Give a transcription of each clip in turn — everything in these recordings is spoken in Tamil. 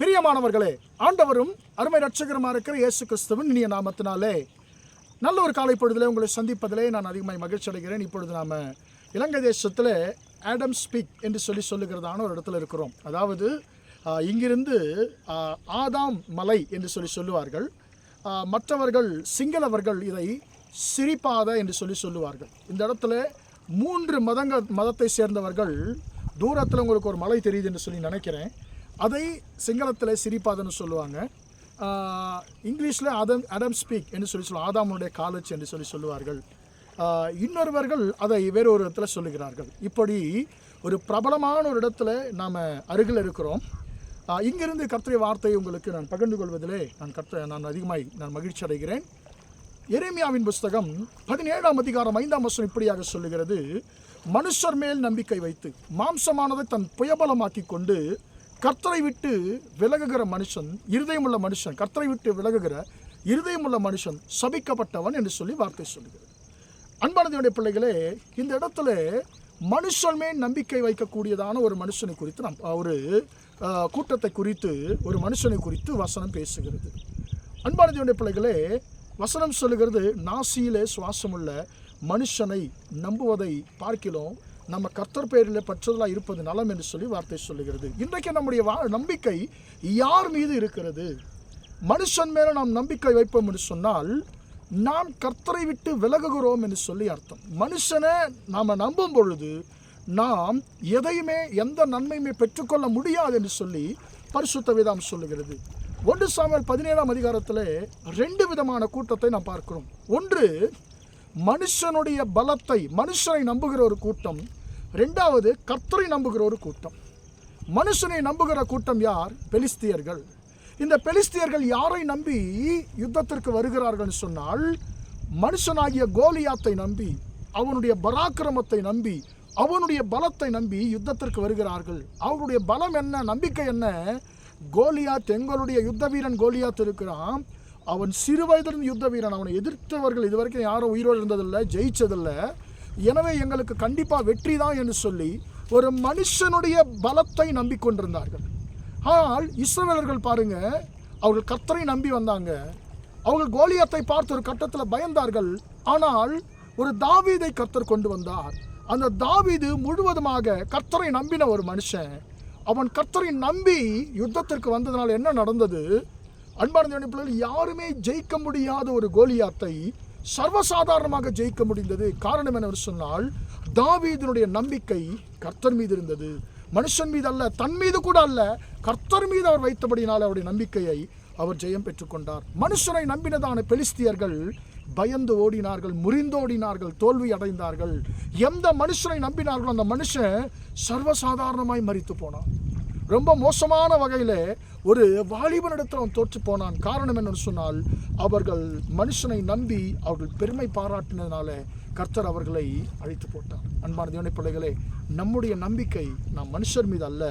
பிரியமானவர்களே ஆண்டவரும் அருமை ரட்சகரமாக இருக்கிற இயேசு கிறிஸ்துவின் இனிய நாமத்தினாலே நல்ல ஒரு காலை பொழுதிலே உங்களை சந்திப்பதிலே நான் அதிகமாக மகிழ்ச்சி அடைகிறேன். இப்பொழுது நாம் இலங்கை தேசத்தில் ஆடம் ஸ்பீக் என்று சொல்லி சொல்லுகிறதான ஒரு இடத்துல இருக்கிறோம். அதாவது இங்கிருந்து ஆதாம் மலை என்று சொல்லி சொல்லுவார்கள். மற்றவர்கள் சிங்களவர்கள் இதை சிரிப்பாத என்று சொல்லி சொல்லுவார்கள். இந்த இடத்துல மூன்று மதங்க மதத்தை சேர்ந்தவர்கள் தூரத்தில் உங்களுக்கு ஒரு மலை தெரியுது என்று சொல்லி நினைக்கிறேன். அதை சிங்களத்தில் சிரிப்பாதன்னு சொல்லுவாங்க. இங்கிலீஷில் அதம் அடம் ஸ்பீக் என்று சொல்லி சொல்லுவோம் ஆதாமுடைய காலேஜ் என்று சொல்லி சொல்லுவார்கள். இன்னொருவர்கள் அதை வேறு ஒரு இடத்துல சொல்லுகிறார்கள். இப்படி ஒரு பிரபலமான ஒரு இடத்துல நாம் அருகில் இருக்கிறோம். இங்கிருந்து கர்த்தரை வார்த்தையை உங்களுக்கு நான் பகிர்ந்து கொள்வதிலே நான் கர்த்த நான் அதிகமாய் நான் மகிழ்ச்சி அடைகிறேன். எரேமியாவின் புஸ்தகம் பதினேழாம் அதிகாரம் ஐந்தாம் வருஷம் இப்படியாக சொல்லுகிறது. மனுஷர் மேல் நம்பிக்கை வைத்து மாம்சமானதை தன் புயபலமாக்கி கொண்டு கர்த்தரை விட்டு விலகுகிற மனுஷன் இருதயமுள்ள மனுஷன் கர்த்தரை விட்டு விலகுகிற இருதயமுள்ள மனுஷன் சபிக்கப்பட்டவன் என்று சொல்லி வார்த்தை சொல்லுகிறது. அன்பானதியுடைய பிள்ளைகளே இந்த இடத்துல மனுஷன் மேல் நம்பிக்கை வைக்கக்கூடியதான ஒரு மனுஷனை குறித்து நம் ஒரு கூட்டத்தை குறித்து ஒரு மனுஷனை குறித்து வசனம் பேசுகிறது. அன்பானதையுடைய பிள்ளைகளே வசனம் சொல்லுகிறது நாசியிலே சுவாசமுள்ள மனுஷனை நம்புவதை பார்க்கிலும் நம்ம கர்த்தர் பெயரில் பற்றுதலாக இருப்பது நலம் என்று சொல்லி வார்த்தை சொல்லுகிறது. இன்றைக்கு நம்முடைய வா நம்பிக்கை யார் மீது இருக்கிறது? மனுஷன் மேலே நாம் நம்பிக்கை வைப்போம் என்று சொன்னால் நாம் கர்த்தரை விட்டு விலகுகிறோம் என்று சொல்லி அர்த்தம். மனுஷனை நாம் நம்பும் பொழுது நாம் எதையுமே எந்த நன்மையுமே பெற்றுக்கொள்ள முடியாது என்று சொல்லி பரிசுத்த வேதாம் சொல்லுகிறது. ஒன்று சாமுவேல் பதினேழாம் அதிகாரத்தில் ரெண்டு விதமான கூட்டத்தை நாம் பார்க்கிறோம். ஒன்று மனுஷனுடைய பலத்தை மனுஷனை நம்புகிற ஒரு கூட்டம். ரெண்டாவது கர்த்தரை நம்புகிற ஒரு கூட்டம். மனுஷனை நம்புகிற கூட்டம் யார்? பெலிஸ்தியர்கள். இந்த பெலிஸ்தியர்கள் யாரை நம்பி யுத்தத்திற்கு வருகிறார்கள் சொன்னால் மனுஷனாகிய கோலியாத்தை நம்பி அவனுடைய பராக்கிரமத்தை நம்பி அவனுடைய பலத்தை நம்பி யுத்தத்திற்கு வருகிறார்கள். அவருடைய பலம் என்ன? நம்பிக்கை என்ன? கோலியாத் எங்களுடைய யுத்த வீரன் கோலியாத் இருக்கிறான். அவன் சிறு வயதிலிருந்து யுத்த வீரன். அவனை எதிர்த்தவர்கள் இதுவரைக்கும் யாரும் உயிரோடு இருந்ததில்லை ஜெயிச்சதில்லை. எனவே எங்களுக்கு கண்டிப்பாக வெற்றி தான் என்று சொல்லி ஒரு மனுஷனுடைய பலத்தை நம்பிக்கொண்டிருந்தார்கள் ஆனால் இஸ்ரவேலர்கள் பாருங்க அவர்கள் கர்த்தரை நம்பி வந்தாங்க. அவர்கள் கோலியத்தை பார்த்து ஒரு கட்டத்தில் பயந்தார்கள். ஆனால் ஒரு தாவீதை கர்த்தர் கொண்டு வந்தார். அந்த தாவீது முழுவதுமாக கர்த்தரை நம்பின ஒரு மனுஷன். அவன் கர்த்தரை நம்பி யுத்தத்திற்கு வந்ததுனால என்ன நடந்தது? அன்பான பிள்ளைகள் யாருமே ஜெயிக்க முடியாத ஒரு கோலியாத்தை சர்வசாதாரணமாக ஜெயிக்க முடிந்தது. காரணம் என்னவென்று சொன்னால் தாவீதனுடைய நம்பிக்கை கர்த்தர் மீது இருந்தது. மனுஷன் மீது அல்ல தன் மீது கூட அல்ல கர்த்தர் மீது அவர் வைத்தபடினால் அவருடைய நம்பிக்கையை அவர் ஜெயம் பெற்றுக்கொண்டார் மனுஷரை நம்பினதான பெலிஸ்தியர்கள் பயந்து ஓடினார்கள் முறிந்தோடினார்கள் தோல்வி அடைந்தார்கள். எந்த மனுஷனை நம்பினார்களோ அந்த மனுஷன் சர்வசாதாரணமாய் மறித்து போனான். ரொம்ப மோசமான வகையில் ஒரு வாலிபனிடத்தில் அவன் தோற்று போனான். காரணம் என்னன்னு சொன்னால் அவர்கள் மனுஷனை நம்பி அவர்கள் பெருமை பாராட்டினதுனால கர்த்தர் அவர்களை அழைத்து போட்டார். அன்பான தேவனை பிள்ளைகளே நம்முடைய நம்பிக்கை நாம் மனுஷர் மீது அல்ல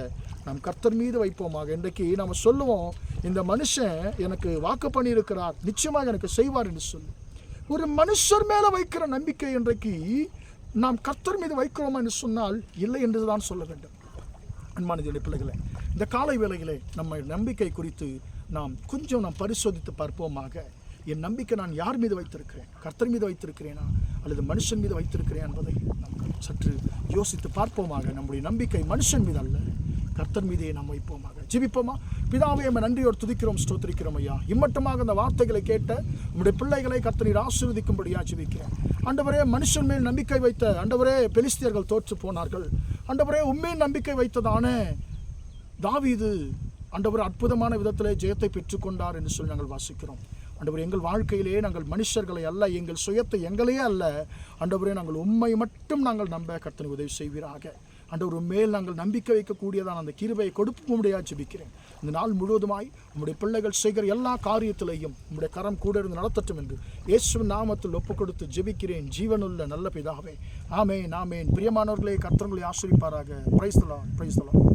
நாம் கர்த்தர் மீது வைப்போமாக. இன்றைக்கு நாம் சொல்லுவோம் இந்த மனுஷன் எனக்கு வாக்கு பண்ணியிருக்கிறார் நிச்சயமாக எனக்கு செய்வார் என்று சொல்லி. ஒரு மனுஷர் மேலே வைக்கிற நம்பிக்கை இன்றைக்கு நாம் கர்த்தர் மீது வைக்கிறோமா என்று சொன்னால் இல்லை என்று தான் சொல்ல வேண்டும். அன்பான தேவனுடைய பிள்ளைகளே இந்த காலை வேளையிலே நம்ம நம்பிக்கை குறித்து நாம் கொஞ்சம் நாம் பரிசோதித்து பார்ப்போமாக. என் நம்பிக்கை நான் யார் மீது வைத்திருக்கிறேன்? கர்த்தர் மீது வைத்திருக்கிறேனா? அல்லது மனுஷன் மீது வைத்திருக்கிறேன் என்பதை நாம் சற்று யோசித்து பார்ப்போமாக. நம்முடைய நம்பிக்கை மனுஷன் மீது அல்ல கர்த்தர் மீதே நாம் வைப்போமாக. ஜெபிப்போமா? பிதாவை நம்ம நன்றியோடு துதிக்கிறோம் ஸ்தோத்திரிக்கிறோம் ஐயா. இம்மட்டமாக அந்த வார்த்தைகளை கேட்ட நம்முடைய பிள்ளைகளை கர்த்தரீர் ஆசீர்வதிக்கும்படியா ஜெபிக்கிறேன். அண்டவரே மனுஷன் மேல் நம்பிக்கை வைத்த அண்டவரே பெலிஸ்தியர்கள் தோற்று போனார்கள். அண்டவரே உண்மையில் நம்பிக்கை வைத்ததான தாவீது அண்டவர் அற்புதமான விதத்திலே ஜெயத்தை பெற்றுக்கொண்டார் என்று சொல்லி நாங்கள் வாசிக்கிறோம். அண்டவர் எங்கள் வாழ்க்கையிலேயே நாங்கள் மனுஷர்களை அல்ல எங்கள் சுயத்தை எங்களையே அல்ல. அண்டவரே நாங்கள் உண்மை மட்டும் நாங்கள் நம்ப கர்த்தனை உதவி செய்வீராக. ஆண்டவர் மேல் நாங்கள் நம்பிக்கை வைக்கக்கூடியதான அந்த கிருபையை கொடுப்போம். முடியா ஜெபிக்கிறேன் இந்த நாள் முழுவதுமாய் உங்களுடைய பிள்ளைகள் செய்கிற எல்லா காரியத்திலையும் உங்களுடைய கரம் கூட இருந்து நடத்தட்டும் என்று இயேசுவின் நாமத்தில் ஒப்பு கொடுத்து ஜெபிக்கிறேன். ஜீவனுள்ள நல்ல பிதாவே. ஆமேன் ஆமேன். பிரியமானவர்களே கர்த்தங்களை ஆசிரிப்பாராக. பிரைஸ்தலாம் பிரைஸ்தலாம்